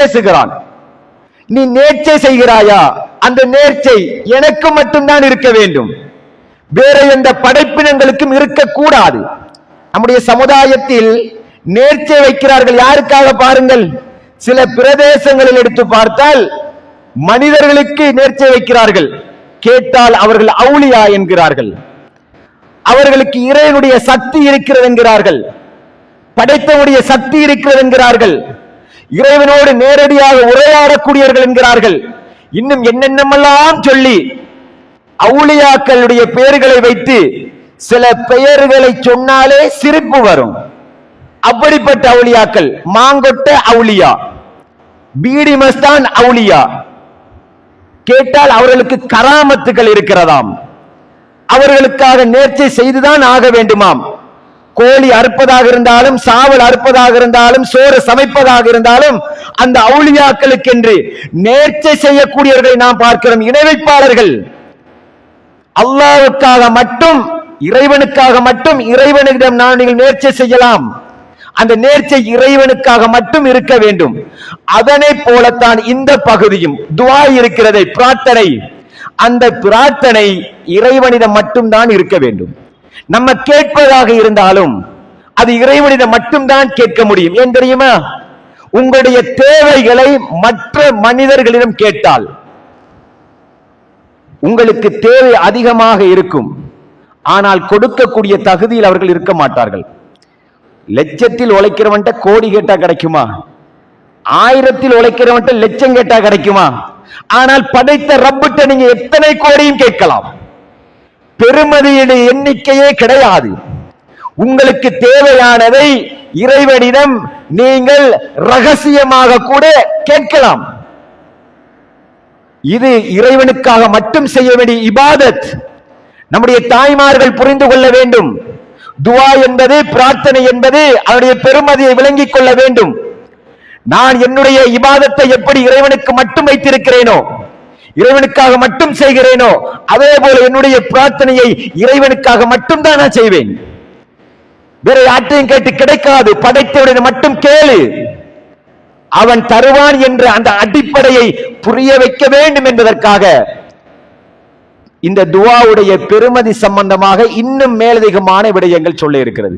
பேசுகிறான். நீ நேர்ச்சை செய்கிறாயா? அந்த நேர்ச்சை எனக்கு மட்டும்தான் இருக்க வேண்டும். வேற எந்த படைப்பினங்களுக்கும் இருக்கக்கூடாது. நம்முடைய சமுதாயத்தில் நேர்ச்சை வைக்கிறார்கள் யாருக்காக பாருங்கள்? சில பிரதேசங்களில் எடுத்து பார்த்தால் மனிதர்களுக்கு நேர்ச்சை வைக்கிறார்கள். கேட்டால் அவர்கள் அவுளியா என்கிறார்கள். அவர்களுக்கு இறைவனுடைய சக்தி இருக்கிறது என்கிறார்கள். படைத்தவனுடைய சக்தி இருக்கிறது என்கிறார்கள். இறைவனோடு நேரடியாக உரையாடக்கூடியவர்கள் என்கிறார்கள். இன்னும் என்னென்னமெல்லாம் சொல்லி அவுளியாக்களுடைய பெயர்களை வைத்து சில பெயர்களை சொன்னாலே சிரிப்பு வரும். அப்படிப்பட்ட அவுளியாக்கள் மாங்கொட்ட அவுளியா பீடிமஸ்தான் அவுளியா கேட்டால் அவர்களுக்கு கராமத்துகள் இருக்கிறதாம். அவர்களுக்காக நேர்ச்சை செய்துதான் ஆக வேண்டுமாம். கோழி அறுப்பதாக இருந்தாலும் சாவல் அறுப்பதாக இருந்தாலும் சோறு சமைப்பதாக இருந்தாலும் அந்த அவுளியாக்களுக்கென்று நேர்ச்சை செய்யக்கூடியவர்களை நாம் பார்க்கிறோம். இணை வைப்பாளர்கள் அல்லாவுக்காக மட்டும் இறைவனுக்காக மட்டும் இறைவனிடம் நான் நீங்கள் நேர்ச்சை செய்யலாம். அந்த நேர்ச்சை இறைவனுக்காக மட்டும் இருக்க வேண்டும். அதனை போலத்தான் இந்த பகுதியும் துவா இருக்கிறதை பிரார்த்தனை அந்த பிரார்த்தனை இறைவனிடம் மட்டும்தான் இருக்க வேண்டும். நம்ம கேட்பதாக இருந்தாலும் அது இறைவனிடம் மட்டும்தான் கேட்க முடியும். ஏன் தெரியுமா? உங்களுடைய தேவைகளை மற்ற மனிதர்களிடம் கேட்டால் உங்களுக்கு தேவை அதிகமாக இருக்கும். ஆனால் கொடுக்கக்கூடிய தகுதியில் அவர்கள் இருக்க மாட்டார்கள். லட்சத்தில் உழைக்கிறவன்ட்ட கோடி கேட்டா கிடைக்குமா? ஆயிரத்தில் உழைக்கிறவன்ட்ட லட்சம் கேட்டா கிடைக்குமா? ஆனால் படைத்த ரப்பிட்ட நீங்க எத்தனை கோடியும் கேட்கலாம். பெருமதியுடைய எண்ணிக்கையே கிடையாது. உங்களுக்கு தேவையானதை இறைவனிடம் நீங்கள் ரகசியமாக கூட கேட்கலாம். இது இறைவனுக்காக மட்டும் செய்ய வேண்டிய இபாதத். நம்முடைய தாய்மார்கள் புரிந்து கொள்ள வேண்டும். துவா என்பது பிரார்த்தனை என்பது அவருடைய பெருமதியை விளங்கிக் கொள்ள வேண்டும். நான் என்னுடைய இபாதத்தை எப்படி இறைவனுக்கு மட்டும் வைத்திருக்கிறேனோ இறைவனுக்காக மட்டும் செய்கிறேனோ அதே போல என்னுடைய பிரார்த்தனையை இறைவனுக்காக மட்டும் தான் நான் செய்வேன். வேற யாற்றையும் கேட்டு கிடைக்காது படைத்தவனை மட்டும் கேளு. அவன் தருவான் என்ற அந்த அடிப்படையை புரிய வைக்க வேண்டும் என்பதற்காக இந்த துவாவுடைய பெருமதி சம்பந்தமாக இன்னும் மேலதிகமான விடயங்கள் சொல்ல இருக்கிறது.